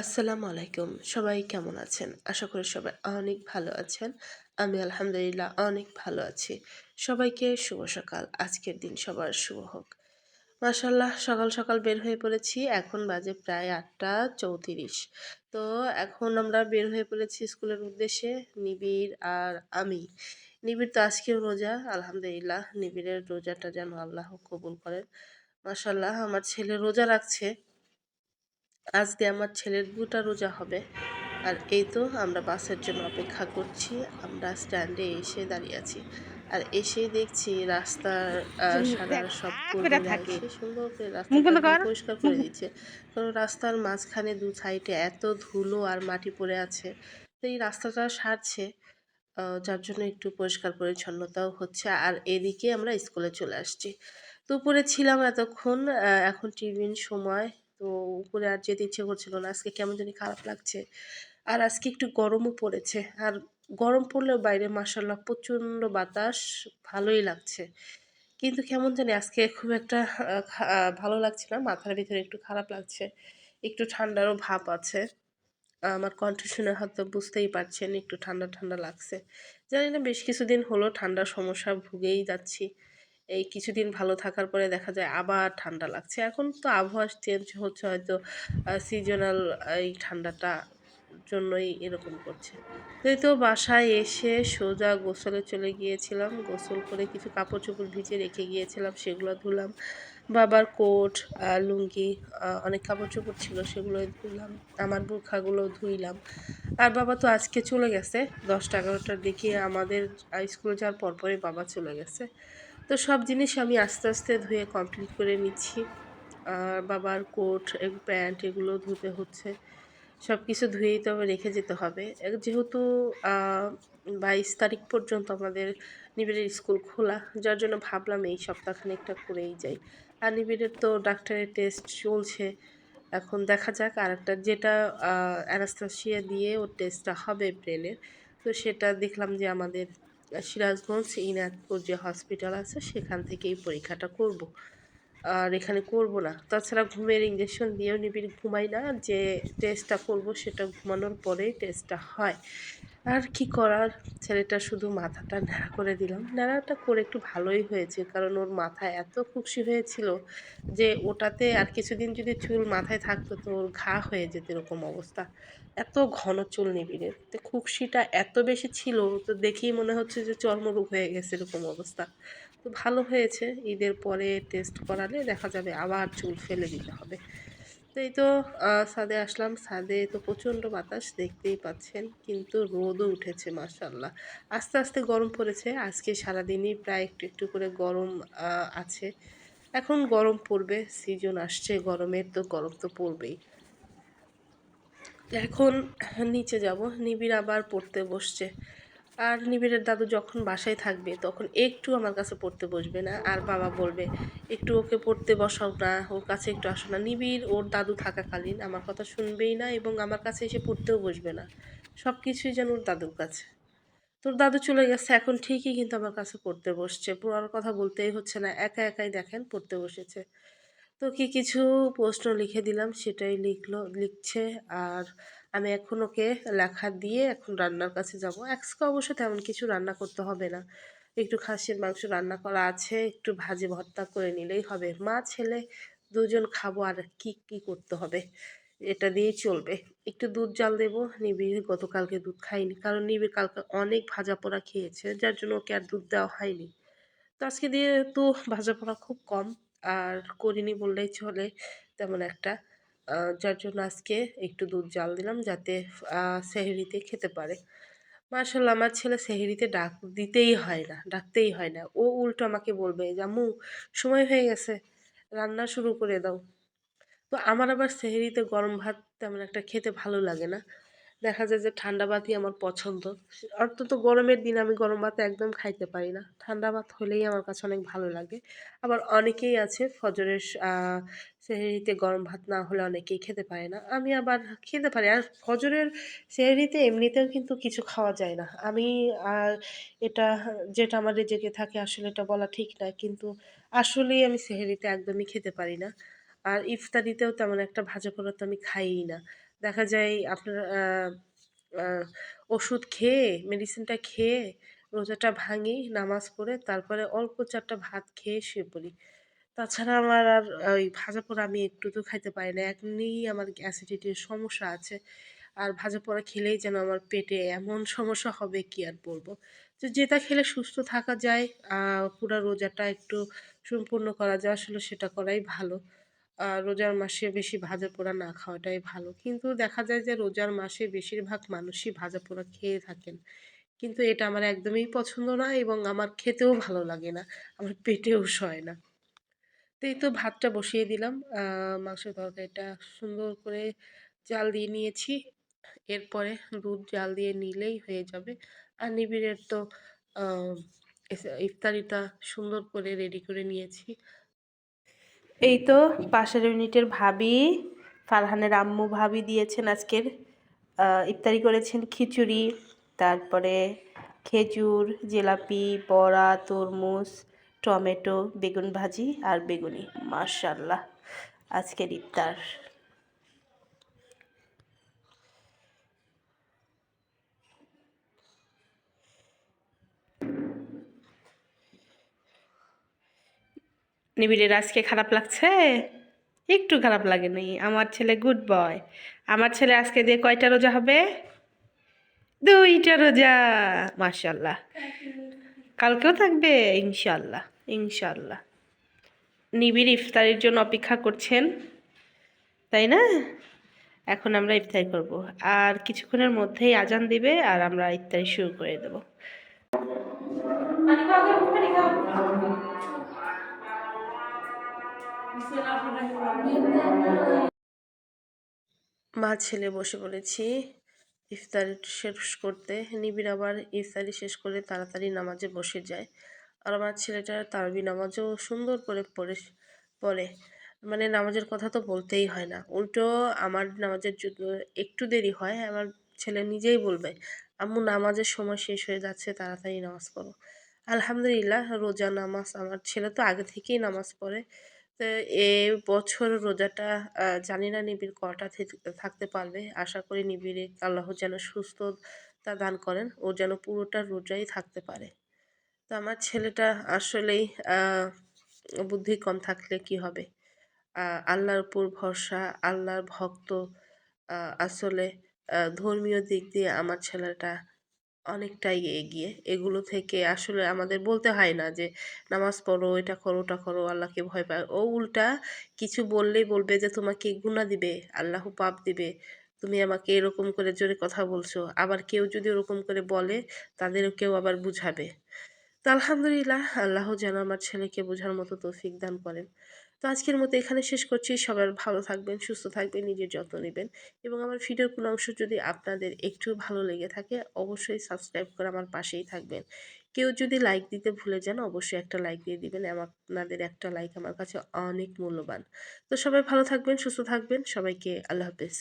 আসসালামু আলাইকুম। সবাই কেমন আছেন? আশা করি সবাই অনেক ভালো আছেন। আমি আলহামদুলিল্লাহ অনেক ভালো আছি। সবাইকে শুভ সকাল। আজকের দিন সবার শুভ হোক। মাশাল্লাহ সকাল সকাল বের হয়ে পড়েছি। এখন বাজে প্রায় আটটা চৌত্রিশ। তো এখন আমরা বের হয়ে পড়েছি স্কুলের উদ্দেশ্যে নিবিড় আর আমি। নিবিড় তো আজকেও রোজা। আলহামদুলিল্লাহ, নিবিড়ের রোজাটা যেন আল্লাহ কবুল করেন। মাশাল্লাহ আমার ছেলে রোজা রাখছে। আজকে আমার ছেলের দুটা রোজা হবে। আর এই তো আমরা বাসের জন্য অপেক্ষা করছি আমরা স্ট্যান্ডে এসে দাঁড়িয়ে আছি। আর এসেই দেখছি রাস্তার সারা সব সুন্দর করে রাস্তা পরিষ্কার করে দিচ্ছে। কারণ রাস্তার মাঝখানে দু সাইডে এত ধুলো আর মাটি পড়ে আছে। তো এই রাস্তাটা সারছে যার জন্য একটু পরিষ্কার পরিচ্ছন্নতাও হচ্ছে। আর এদিকে আমরা স্কুলে চলে আসছি। দুপুরে ছিলাম এতক্ষণ এখন টিফিন সময় তো উপরে আর যেতে ইচ্ছে করছিল না। আজকে কেমন জানি খারাপ লাগছে। আর আজকে একটু গরমও পড়েছে। আর গরম পড়লেও বাইরে মাসাল্লাহ প্রচণ্ড বাতাস, ভালোই লাগছে। কিন্তু কেমন জানি আজকে খুব একটা ভালো লাগছে না। মাথার ভিতরে একটু খারাপ লাগছে। একটু ঠান্ডারও ভাব আছে। আমার কণ্ঠ শুনে হয়তো বুঝতেই পারছেন, একটু ঠান্ডা ঠান্ডা লাগছে। জানি না, বেশ কিছুদিন হলো ঠান্ডার সমস্যা ভুগেই যাচ্ছি। এই কিছুদিন ভালো থাকার পরে দেখা যায় আবার ঠান্ডা লাগছে। এখন তো আবহাওয়া চেঞ্জ হচ্ছে হয়তো সিজনাল এই ঠান্ডাটা জন্যই এরকম করছে। তো বাসায় এসে সোজা গোসলে চলে গিয়েছিলাম। গোসল করে কিছু কাপড় চোপড় ভিজে রেখে গিয়েছিলাম, সেগুলো ধুলাম। বাবার কোট লুঙ্গি অনেক কাপড় চোপড় ছিল, সেগুলো ধুলাম, আমার বোরখাগুলো ধুইলাম। আর বাবা তো আজকে চলে গেছে, দশটা এগারোটার দিকে আমাদের স্কুলে যাওয়ার পরপরই বাবা চলে গেছে। তো সব জিনিস আমি আস্তে আস্তে ধুয়ে কমপ্লিট করে নিচ্ছি। আর বাবার কোট প্যান্ট এগুলো ধুতে হচ্ছে। সব কিছু ধুয়েই তো রেখে যেতে হবে। যেহেতু বাইশ তারিখ পর্যন্ত আমাদের নিবিড়ের স্কুল খোলা, যার জন্য ভাবলাম এই সপ্তাহখানেকটা করেই যাই। আর নিবিড়ের তো ডাক্তারের টেস্ট চলছে। এখন দেখা যাক আর একটা যেটা অ্যানাস্তাসিয়া দিয়ে ওর টেস্টটা হবে ব্রেনের তো সেটা দেখলাম যে আমাদের সিরাজগঞ্জ ইনাদপুর যে হসপিটাল আছে, সেখান থেকে এই পরীক্ষাটা করব। আর এখানে করব না। তাছাড়া ঘুমের ইঞ্জেকশন দিয়েও নিবিড় ঘুমাই না। যে টেস্টটা করব, সেটা ঘুমানোর পরেই টেস্টটা হয়। আর কি করার? ছেলেটা শুধু মাথাটা ন্যাড়া করে দিলাম। ন্যাড়াটা করে একটু ভালোই হয়েছে, কারণ ওর মাথায় এত খুশি হয়েছিল যে ওটাতে আর কিছুদিন যদি চুল মাথায় থাকতো তো ওর ঘা হয়ে যেত এরকম অবস্থা। এত ঘন চুল নিবিড়ে। তো খুশিটা এত বেশি ছিল, তো দেখেই মনে হচ্ছে যে চর্মরোগ হয়ে গেছে এরকম অবস্থা। তো ভালো হয়েছে। ঈদের পরে টেস্ট করালে দেখা যাবে আবার চুল ফেলে দিতে হবে। এই তো ছাদে আসলাম। ছাদে তো প্রচণ্ড বাতাস দেখতেই পাচ্ছেন, কিন্তু রোদও উঠেছে মার্শাল্লাহ আস্তে আস্তে গরম পড়েছে। আজকে সারাদিনই প্রায় একটু একটু করে গরম আছে। এখন গরম পড়বে সিজন আসছে, গরমের তো, গরম তো পড়বেই। এখন নিচে যাব। নিবিড় আবার পড়তে বসছে। আর নিবিড়ের দাদু যখন বাসায় থাকবে, তখন একটু আমার কাছে পড়তে বসবে না। আর বাবা বলবে, একটু ওকে পড়তে বসাও না, ওর কাছে একটু আসো না। নিবিড়, ওর দাদু থাকাকালীন আমার কথা শুনবেই না এবং আমার কাছে এসে পড়তেও বসবে না। সব কিছুই যেন ওর দাদুর কাছে। তোর দাদু চলে গেছে, এখন ঠিকই কিন্তু আমার কাছে পড়তে বসছে। পড়ার কথা বলতেই হচ্ছে না, একা একাই দেখেন, পড়তে বসেছে। তো কি কিছু প্রশ্ন লিখে দিলাম, সেটাই লিখলো, লিখছে। আর আমি এখন ওকে লেখা দিয়ে এখন রান্নার কাছে যাব। আজকে অবশ্য তেমন কিছু রান্না করতে হবে না। একটু খাসির মাংস রান্না করা আছে, একটু ভাজি ভর্তা করে নিলেই হবে। মা, ছেলে দুজন খাব আর কি কি করতে হবে? এটা দিয়েই চলবে। একটু দুধ জাল দেবো। নিবিড় গতকালকে দুধ খাইনি, কারণ নিবিড় কালকে অনেক ভাজা পোড়া খেয়েছে, যার জন্য ওকে আর দুধ দেওয়া হয়নি। তো আজকে দিয়ে তো ভাজা পোড়া খুব কম। আর করিনি বললেই চলে। তেমন একটা। যার জন্য আজকে একটু দুধ জাল দিলাম যাতে সেহেরিতে খেতে পারে। মার্শাল্লাহ আমার ছেলে সেহেরিতে ডাক দিতেই হয় না, ডাকতেই হয় না। ও উল্টো আমাকে বলবে জামু সময় হয়ে গেছে, রান্না শুরু করে দাও। তো আমার আবার সেহেরিতে গরম ভাত তেমন একটা খেতে ভালো লাগে না। দেখা যায় যে ঠান্ডা ভাতই আমার পছন্দ। অন্তত গরমের দিন আমি গরম ভাত একদম খাইতে পারি না। ঠান্ডা ভাত হলেই আমার কাছে অনেক ভালো লাগে। আবার অনেকেই আছে ফজরের সেহেরিতে গরম ভাত না হলে অনেকেই খেতে পারে না। আমি আবার খেতে পারি। আর ফজরের সেহেরিতে এমনিতেও কিন্তু কিছু খাওয়া যায় না। আমি আর এটা যেটা আমার রেজেকে থাকে আসলে এটা বলা ঠিক না। কিন্তু আসলেই আমি সেহেরিতে একদমই খেতে পারি না। আর ইফতারিতেও তেমন একটা ভাজা পোড়া তো আমি খাইই না। দেখা যায় আপনার ওষুধ খেয়ে মেডিসিনটা খেয়ে, রোজাটা ভাঙি, নামাজ পড়ে, তারপরে অল্প চারটা ভাত খেয়ে শুয়ে পড়ি। তাছাড়া আমার আর ওই ভাজা পোড়া আমি একটু তো খাইতে পারি না। এমনিই আমার অ্যাসিডিটির সমস্যা আছে। আর ভাজা পোড়া খেলেই যেন আমার পেটে এমন সমস্যা হবে কি আর বলব? তো যেটা খেলে সুস্থ থাকা যায় পুরো রোজাটা একটু সম্পূর্ণ করা যায়, আসলে সেটা করাই ভালো। রোজার মাসে বেশি ভাজা পোড়া না খাওয়াটাই ভালো। কিন্তু দেখা যায় যে রোজার মাসে বেশিরভাগ মানুষই ভাজা পোড়া খেয়ে থাকেন। কিন্তু এটা আমার একদমই পছন্দ না এবং আমার খেতেও ভালো লাগে না, আমার পেটেও সয় না। তো এই তো ভাতটা বসিয়ে দিলাম। মাংসের তরকারিটা সুন্দর করে জাল দিয়ে নিয়েছি। এরপরে দুধ জাল দিয়ে নিলেই হয়ে যাবে। আর নিবিড়ের তো ইফতারিটা সুন্দর করে রেডি করে নিয়েছি। এই তো পাশের ইউনিটের ভাবি, ফারহানের আম্মু ভাবি দিয়েছেন আজকের ইফতারি করেছেন খিচুড়ি, তারপরে খেজুর, জিলাপি, বড়া, তরমুজ, টমেটো, বেগুন ভাজি আর বেগুনি। মার্শাল্লাহ আজকের ইফতার। নিবিড়ের আজকে খারাপ লাগছে? একটু খারাপ লাগেনি আমার ছেলে গুড বয় আমার ছেলে আজকে দিয়ে কয়টা রোজা হবে? দুইটা রোজা। মার্শাল্লাহ কালকেও থাকবে? ইনশাল্লাহ ইনশাল্লাহ নিবিড় ইফতারির জন্য অপেক্ষা করছেন, তাই না? এখন আমরা ইফতারি করব। আর কিছুক্ষণের মধ্যেই আজান দিবে আর আমরা ইফতারি শুরু করে দেব। মা ছেলে বসে পড়েছি ইফতারি শেষ করতে। নিবিড় আবার ইফতারি শেষ করে তাড়াতাড়ি নামাজে বসে যায়। আর আমার ছেলেটা তারাবি নামাজও সুন্দর করে পড়ে পড়ে। মানে নামাজের কথা তো বলতেই হয় না। উল্টো আমার নামাজের একটু দেরি হয়, আমার ছেলে নিজেই বলবে, আম্মু, নামাজের সময় শেষ হয়ে যাচ্ছে, তাড়াতাড়ি নামাজ পড়ো। আলহামদুলিল্লাহ, রোজা নামাজ, আমার ছেলে তো আগে থেকেই নামাজ পড়ে। তো এ বছর রোজাটা জানি না নিবিড় কটা থাকতে পারবে। আশা করি নিবিড়ে আল্লাহ যেন সুস্থতা দান করেন, ও যেন পুরোটা রোজাই থাকতে পারে। তো আমার ছেলেটা আসলেই বুদ্ধি কম থাকলে কি হবে? আল্লাহর উপর ভরসা, আল্লাহর ভক্ত আসলে ধর্মীয় দিক দিয়ে আমার ছেলেটা অনেকটাই এগিয়ে। এগুলো থেকে আসলে আমাদের বলতে হয় না যে, নামাজ পড়ো, এটা করো, ওটা করো, আল্লাহকে ভয় পায়। ও উল্টা কিছু বললেই বলবে যে, তোমাকে গুণা দিবে আল্লাহ পাপ দিবে। তুমি আমাকে এরকম করে জোরে কথা বলছো। আবার কেউ যদি ওরকম করে বলে, তাদেরও কেউ আবার বুঝাবে। তো আলহামদুলিল্লাহ, আল্লাহ যেন আমার ছেলেকে বোঝার মতো তৌফিক দান করেন। তো আজকের মতো এখানে শেষ করছি। সবার ভালো থাকবেন, সুস্থ থাকবেন, নিজের যত্ন নেবেন এবং আমার ভিডিওর কোনো অংশ যদি আপনাদের একটু ভালো লেগে থাকে, অবশ্যই সাবস্ক্রাইব করে আমার পাশেই থাকবেন। কেউ যদি লাইক দিতে ভুলে যান, অবশ্যই একটা লাইক দিয়ে দিবেন। আপনাদের একটা লাইক আমার কাছে অনেক মূল্যবান। তো সবাই ভালো থাকবেন, সুস্থ থাকবেন। সবাইকে আল্লাহ হাফেজ।